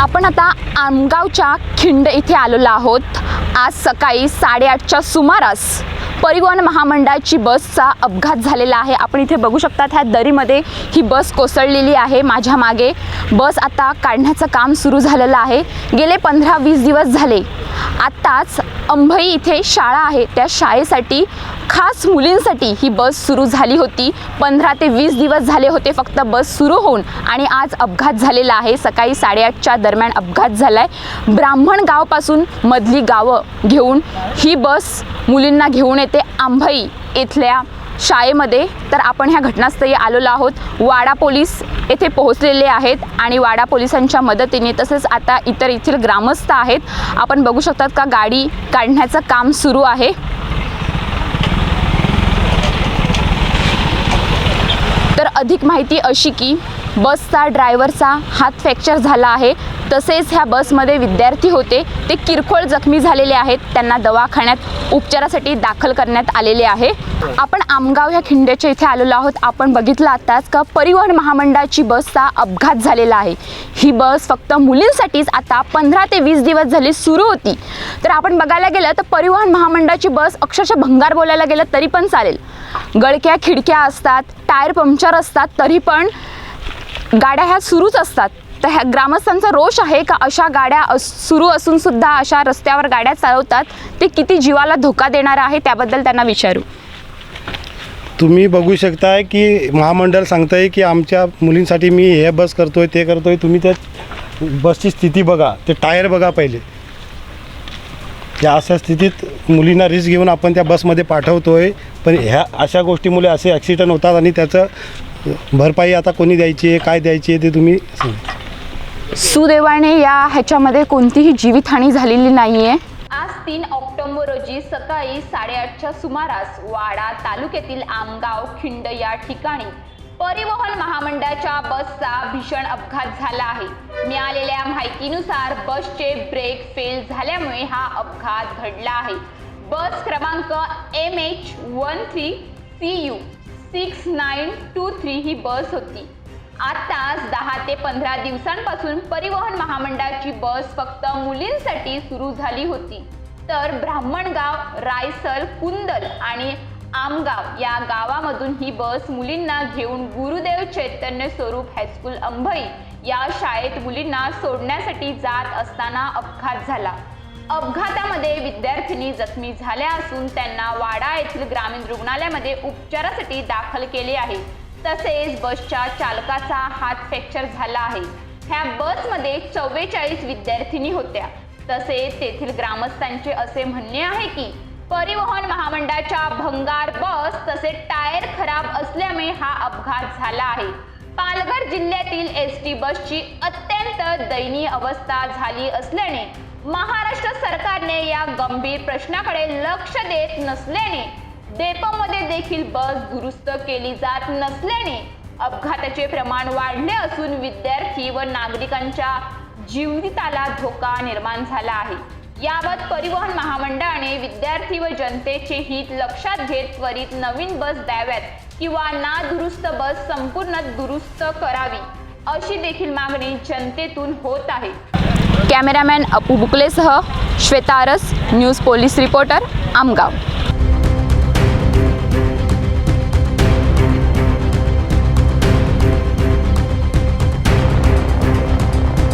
आपण आता आमगावच्या खिंड इथे आलेलो आहोत. आज सकाळी साडेआठच्या सुमारास परिवहन महामंडळाची बसचा अपघात झालेला आहे. आपण इथे बघू शकता ह्या दरीमध्ये ही बस कोसळलेली आहे माझ्या मागे. बस आता काढण्याचं काम सुरू झालेलं आहे. गेले पंधरा वीस दिवस झाले आत्ताच अंभई इथे शाळा आहे. त्या शाळेसाठी खास मुलींसाठी ही बस सुरू झाली होती. पंधरा ते वीस दिवस झाले होते फक्त बस सुरू होऊन आणि आज अपघात झालेला आहे. सकाळी साडेआठच्या दरम्यान अपघात झाला आहे ब्राह्मण गावपासून मधली गावं घेऊन ही बस मुलींना घेऊन येते. आंभई इथल्या शाळेमध्ये. तर आपण ह्या घटनास्थळी आलेलो आहोत. वाडा पोलीस येथे पोहोचलेले आहेत आणि वाडा पोलिसांच्या मदतीने तसेच आता इतर येथील ग्रामस्थ आहेत. आपण बघू शकतात का गाडी काढण्याचं काम सुरू आहे. अधिक माहिती अशी की बसचा ड्रायव्हरचा हात फ्रॅक्चर झाला आहे. तसेच ह्या बसमध्ये विद्यार्थी होते. ते किरकोळ जखमी झालेले आहेत. त्यांना दवाखान्यात उपचारासाठी दाखल करण्यात आलेले आहे. आपण आमगाव ह्या खिंड्याच्या इथे आलेलो आहोत. आपण बघितलं आताच का परिवहन महामंडळाची बसचा अपघात झालेला आहे. ही बस फक्त मुलींसाठीच आता पंधरा ते वीस दिवस झाली सुरू होती. तर आपण बघायला गेलं तर परिवहन महामंडळाची बस अक्षरशः भंगार बोलायला गेलं तरी पण चालेल. गळक्या खिडक्या असतात टायर पंक्चर असतात तरी पण गाड्या ह्या सुरूच असतात. तर ह्या ग्रामस्थांचा रोष आहे का अशा गाड्या अस सुरू असून सुद्धा अशा रस्त्यावर गाड्या चालवतात? ते किती जीवाला धोका देणार आहे? त्याबद्दल त्यांना विचारू. तुम्ही बघू शकताय की महामंडळ सांगताय की आमच्या मुलींसाठी मी हे बस करतोय ते करतोय. तुम्ही त्या बसची स्थिती बघा. ते टायर बघा पहिले. या अशा स्थितीत मुलींना रिस्क घेऊन आपण त्या बसमध्ये पाठवतोय. पण ह्या अशा गोष्टीमुळे असे ॲक्सिडेंट होतात आणि त्याचं भरपाई आता कोणी द्यायची आहे काय द्यायची आहे ते तुम्ही सांगा. सुदैवाने या ह्याच्यामध्ये कोणतीही जीवितहानी झालेली नाहीये. आज तीन ऑक्टोबर रोजी सकाळी साडेआठच्या सुमारास वाडा तालुक्यातील आमगाव खिंड या ठिकाणी परिवहन महामंडळाच्या बसचा भीषण अपघात झाला आहे. मिळालेल्या माहितीनुसार बसचे ब्रेक फेल झाल्यामुळे हा अपघात घडला आहे. बस क्रमांक M H one three C U six nine two three ही बस होती. आताच दहा ते पंधरा दिवसांपासून परिवहन महामंडळाची बस फक्त मुलींसाठी सुरू झाली होती. तर ब्राह्मणगाव रायसल कुंदल आणि आमगाव या गावामधून ही बस मुलींना घेऊन गुरुदेव चैतन्य स्वरूप हायस्कूल अंभई या शाळेत मुलींना सोडण्यासाठी जात असताना अपघात झाला. अपघातामध्ये विद्यार्थिनी जखमी झाल्या असून त्यांना वाडा येथील ग्रामीण रुग्णालयामध्ये उपचारासाठी दाखल केले आहे. तसेच बसच्या चालकाचा हात फ्रॅक्चर झाला आहे. ह्या बसमध्ये चव्वेचाळीस विद्यार्थिनी होत्या. तसेच तेथील ग्रामस्थांचे असे म्हणणे आहे की परिवहन महामंडळाच्या भंगार बस तसेच टायर खराब असल्यामुळे हा अपघात झाला आहे. पालघर जिल्ह्यातील एस टी बसची अत्यंत दयनीय अवस्था झाली असल्याने महाराष्ट्र सरकारने या गंभीर प्रश्नाकडे लक्ष देत नसल्याने डेपोमध्ये देखील बस दुरुस्त केली जात नसल्याने अपघाताचे प्रमाण वाढले असून विद्यार्थी व नागरिकांच्या जीविताला धोका निर्माण झाला आहे. याबाबत परिवहन महामंडळाने विद्यार्थी व जनतेचे हित लक्षात घेत त्वरित नवीन बस द्याव्यात किंवा नादुरुस्त बस संपूर्ण दुरुस्त करावी अशी देखील मागणी जनतेतून होत आहे. कॅमेरामॅन अपू बुकलेसह श्वेतारस न्यूज पोलीस रिपोर्टर आमगाव.